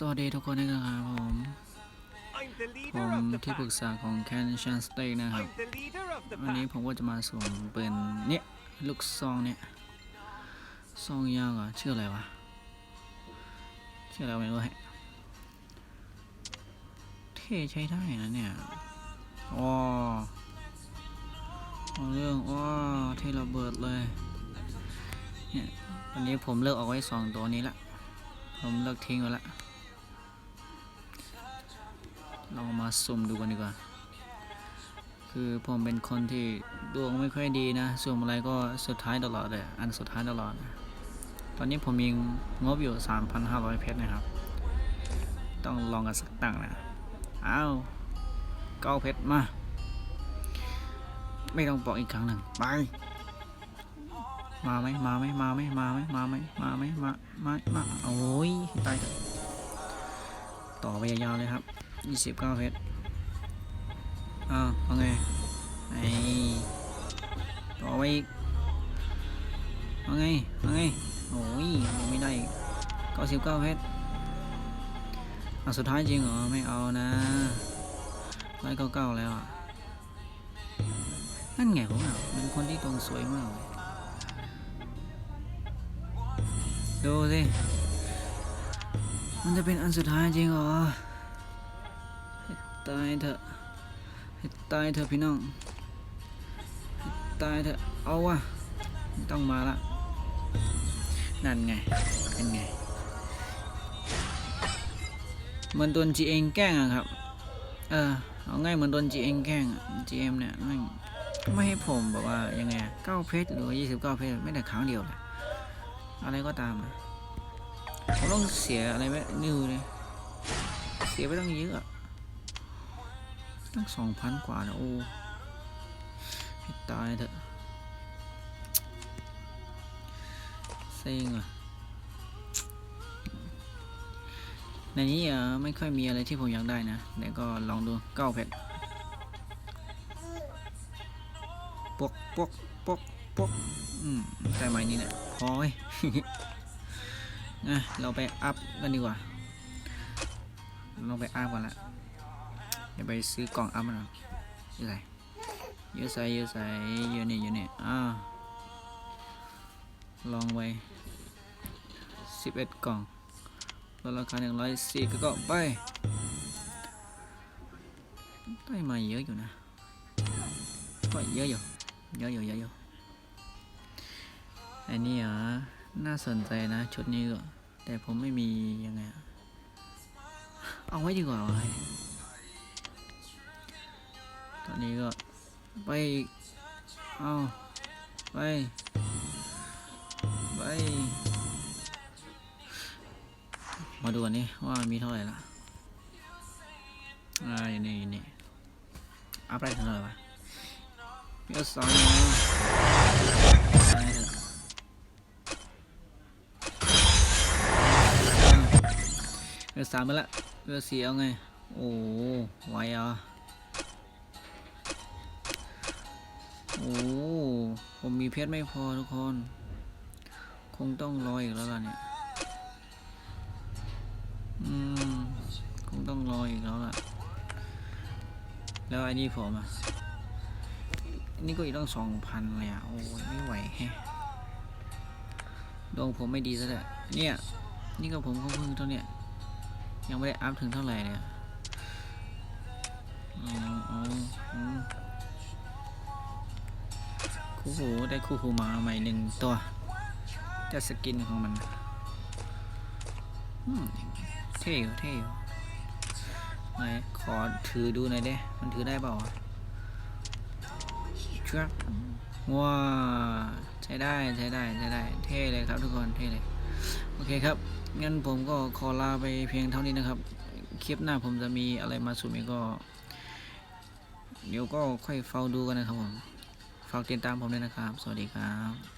สวัสดีทุกคนนะครับผม ผมที่ปรึกษาของ Can Chan Stay นะครับ วันนี้ผมก็จะมาส่งเปืนเนี่ยลูกซองเนี่ยซองยาวอะชื่ออะไรวะ ชื่ออะไรไม่รู้ให้เท่ใช้ได้นะเนี่ยอ๋อเอาเรื่องว้าเท่ระเบิดเลยเนี่ยวันนี้ผมเลิกเอาไว้สองตัวนี้ละผมเลิกทิ้งไว้ละ เรามาสุ่มดูกันดีกว่า คือผมเป็นคนที่ดวงไม่ค่อยดีนะ สุ่มอะไรก็สุดท้ายตลอดเลย อันสุดท้ายตลอดตอนนี้ผมมีงบอยู่ 3,500 เพชรนะครับ ต้องลองกันสักตั้งนะ อ้าวเก้าเพชรมา ไม่ต้องบอกอีกครั้งหนึ่งไป มาไหมมาไหมมาไหมมาไหมมาไหมมาไหมมามามาโอ้ยตายต่อไปยาวๆเลยครับ 29เก้าเพชรอ้าวเอาไงไอ้ต่อไปอีกเอาไงเอาไงโอ้ยไม่ได้เก้าสิบเก้าเพชรอะสุดท้ายจริงเหรอ ไม่เอานะร้อยเก้าเก้าแล้วอะนั่นไงผมอะเป็นคนที่ตรงสวยมากเลยดูสิ มันจะเป็นอันสุดท้ายจริงเหรอ ตายเถอะให้ตายเถอะพี่น้องให้ตายเถอะเอาวะต้องมาละนั่นไงเป็นไงเหมือนโดนจีเองแกล้งอะครับ เออเอาง่ายเหมือนโดนจีเองแกล้งอะจีเอ็มเนี่ยแม่ไม่ให้ผมแบบว่ายังไงเก้าเพชรหรือยี่สิบเก้าเพชรไม่แต่ครั้งเดียวเลยอะไรก็ตามอะผมต้องเสียอะไรไหมนิวเลยเสียไปตั้งเยอะอะ ตั้งสองพันกว่านะโอ้ให้ตายเถอะเซ็งอะในนี้อ่ไม่ค่อยมีอะไรที่ผมอยากได้นะเดี๋ยวก็ลองดูเก้าเพชรปกปกปกปกอืมแต่ไม้นี้เนี่ยพอยอะเราไปอัพกันดีกว่าเราไปอัพกันละ ดี๋ยวไปซื้อกล่องอัพมันหน่อยเยอะใส่เยอะใส่เยอะใส่เยอะนี่ยเยอะนี่อ่าลองไว้สิบเอ็ดกล่องลดราคาหนึ่งร้อยสี่ก็ก็ไปได้มาเยอะอยู่นะ ก็เยอะอยู่ เยอะอยู่เยอะอยู่อันนี้อะน่าสนใจนะชุดนี้ก็ แต่ผมไม่มียังไง เอาไว้ดีกว่าไว้ตอ นี้ก็ ไปเอาไป ไป มาดูกันนี่ว่ามีเท่าไหร่ละอ่าอยู่นี่อยู่นี่อัพได้เท่าไหร่วะเยอะสองนะได้เถอะเยอะสามไปละเยอะสี่เอาไง โอ้โหไหวอะ โอ้ผมมีเพชรไม่พอทุกคน คงต้องรออีกแล้วล่ะเนี่ย อืม คงต้องรออีกแล้วล่ะ แล้วไอ้นี่ผมอะ นี่ก็อีกต้องสองพันเลยอะ โอ้ยไม่ไหวแฮะดวงผมไม่ดีซะแล้วเนี่ย นี่ก็ผมก็เพิ่งเท่าเนี้ยยังไม่ได้อัพถึงเท่าไหร่เลยอะอ๋ออ๋ออืม คู่หูได้คู่หูมาใหม่หนึ่งตัวแต่สกินของมันเท่อยู่เท่อยู่ไหนขอถือดูหน่อยเด้ มันถือได้เปล่าชักว้าใช้ได้ใช้ได้ใช้ได้เท่เลยครับทุกคนเท่เลย โอเคครับ งั้นผมก็ขอลาไปเพียงเท่านี้นะครับ คลิปหน้าผมจะมีอะไรมาสุ่มอีกก็ เดี๋ยวก็ค่อยเฝ้าดูกันนะครับผม ฝากติดตามผมด้วยนะครับ สวัสดีครับ